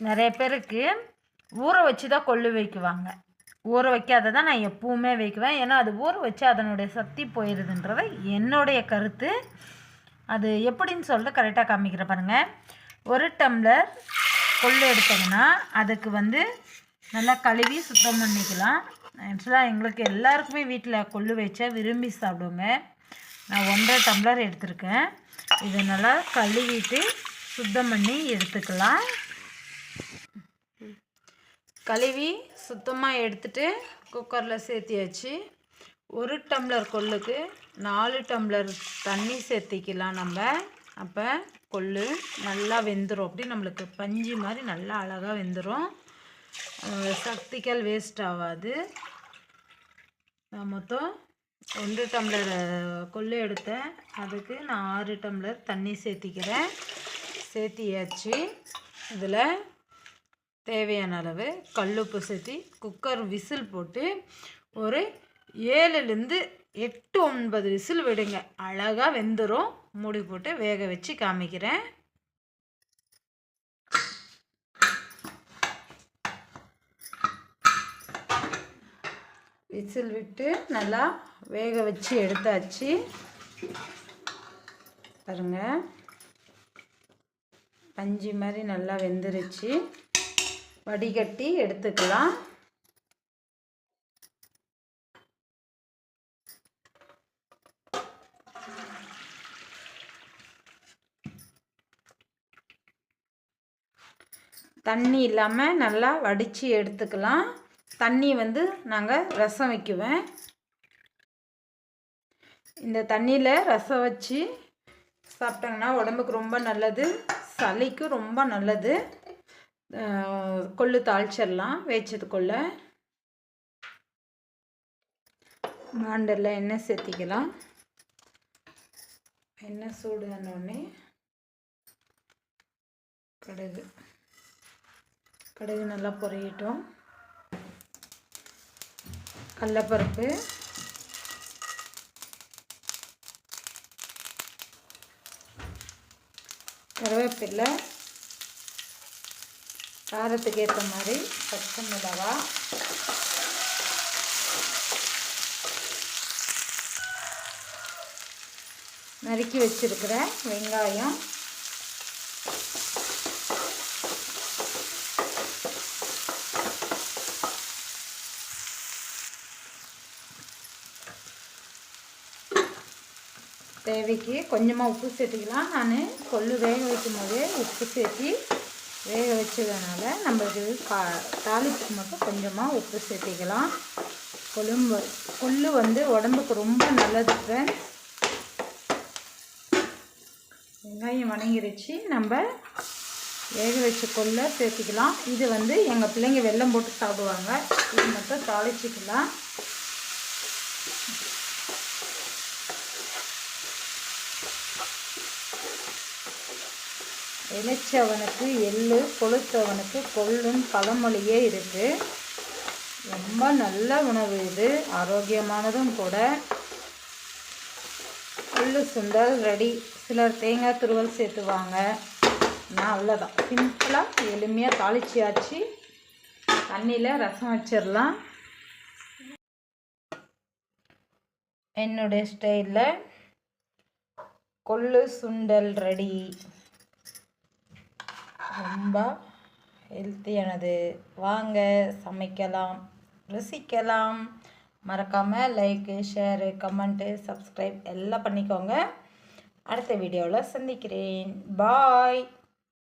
நிறைய பேருக்கு ஊற வச்சு தான் கொள்ளு வைக்குவாங்க. ஊற வைக்காத தான் நான் எப்பவுமே வைக்குவேன். ஏன்னா அது ஊற வச்சு அதனுடைய சக்தி போயிடுதுன்றத என்னுடைய கருத்து. அது எப்படின்னு சொல்லிட்டு கரெக்டாக காமிக்கிற பாருங்கள் ஒரு டம்ளர் கொள்ளு எடுத்தோம்னா அதுக்கு வந்து நல்லா கழுவி சுத்தம் பண்ணிக்கலாம். ஆக்சுவலாக எங்களுக்கு எல்லாருக்குமே வீட்டில் கொள்ளு வச்சா விரும்பி சாப்பிடுவோங்க நான் ஒன்றரை டம்ளர் எடுத்திருக்கேன். இதை நல்லா கழுவிட்டு சுத்தம் பண்ணி எடுத்துக்கலாம். கழுவி சுத்தமாக எடுத்துட்டு குக்கரில் சேர்த்தியாச்சு. ஒரு டம்ளர் கொள்ளுக்கு நாலு டம்ளர் தண்ணி சேர்த்திக்கலாம் நம்ம. அப்போ கொள்ளு நல்லா வெந்துடும் அப்படி நம்மளுக்கு பஞ்சு மாதிரி நல்லா அழகாக வெந்துடும் சக்திகள் வேஸ்ட் ஆகாது. நான் மொத்தம் ஒன்று டம்ளர் கொள்ளு எடுத்தேன். அதுக்கு நான் ஆறு டம்ளர் தண்ணி சேர்த்திக்கிறேன். சேர்த்தியாச்சு. இதில் தேவையான அளவு கல்லுப்பு சேர்த்தி குக்கர் விசில் போட்டு ஒரு ஏழுலேருந்து எட்டு ஒன்பது விசில் விடுங்க. அழகாக வெந்துடும் மூடி போட்டு வேக வச்சு காமிக்கிறேன். விசில் விட்டு நல்லா வேக வச்சு எடுத்தாச்சு. பாருங்கள் பஞ்சு மாதிரி நல்லா வெந்துருச்சு. வடிகட்டி எடுத்துக்கலாம். தண்ணி இல்லாமல் நல்லா வடித்து எடுத்துக்கலாம். தண்ணி வந்து நாங்கள் ரசம் வைக்குவேன். இந்த தண்ணியில் ரசம் வச்சு சாப்பிட்டாங்கன்னா உடம்புக்கு ரொம்ப நல்லது சளிக்கும் ரொம்ப நல்லது. கொள்ளு தாளிச்சிடலாம் வேச்சதுக்குள்ள மாண்டரில் எண்ணெய் சேர்த்திக்கலாம். எண்ணெய் சூடானோடனே கடுகு. கடுகு நல்லா பொரியட்டும். கடலப்பருப்பு. கருவேப்பில்லை காரத்துக்கு ஏற்ற மாதிரி பச்சை மிளகா நறுக்கி வச்சிருக்கிற வெங்காயம். தேவைக்கு கொஞ்சமாக உப்பு சேர்த்துக்கலாம். நான் கொள்ளு வேக வைக்கும் போதே உப்பு சேர்த்து வேக வச்சதுனால நம்மளுக்கு கா தாளிப்புக்கு மட்டும் கொஞ்சமாக உப்பு சேர்த்திக்கலாம். கொழும்பு கொள்ளு வந்து உடம்புக்கு ரொம்ப நல்லது ஃப்ரெண்ட்ஸ் வெங்காயம் வணங்கிருச்சு. நம்ம வேக வச்ச கொள்ளை சேர்த்திக்கலாம். இது வந்து எங்கள் பிள்ளைங்க வெள்ளம் போட்டு சாப்பிடுவாங்க. இது மட்டும் தாளிச்சிக்கலாம். இளைச்சவனுக்கு எள்ளு கொளுத்தவனுக்கு கொள்ளும் பழமொழியே இருக்குது ரொம்ப நல்ல உணவு இது. ஆரோக்கியமானதும் கூட. கொள்ளு சுண்டல் ரெடி. சிலர் தேங்காய் துருவல் சேர்த்துவாங்க. நான் அவ்வளோதான் சிம்பிளாக எளிமையாக தாளிச்சியாச்சு தண்ணியில் ரசம் வச்சிடலாம். என்னுடைய ஸ்டைலில் கொள்ளு சுண்டல் ரெடி. ரொம்ப ஹெல்த்தியானது வாங்க சமைக்கலாம் ருசிக்கலாம். மறக்காமல் லைக்கு ஷேரு கமெண்ட்டு சப்ஸ்கிரைப் எல்லாம் பண்ணிக்கோங்க. அடுத்த வீடியோவில் சந்திக்கிறேன். பாய்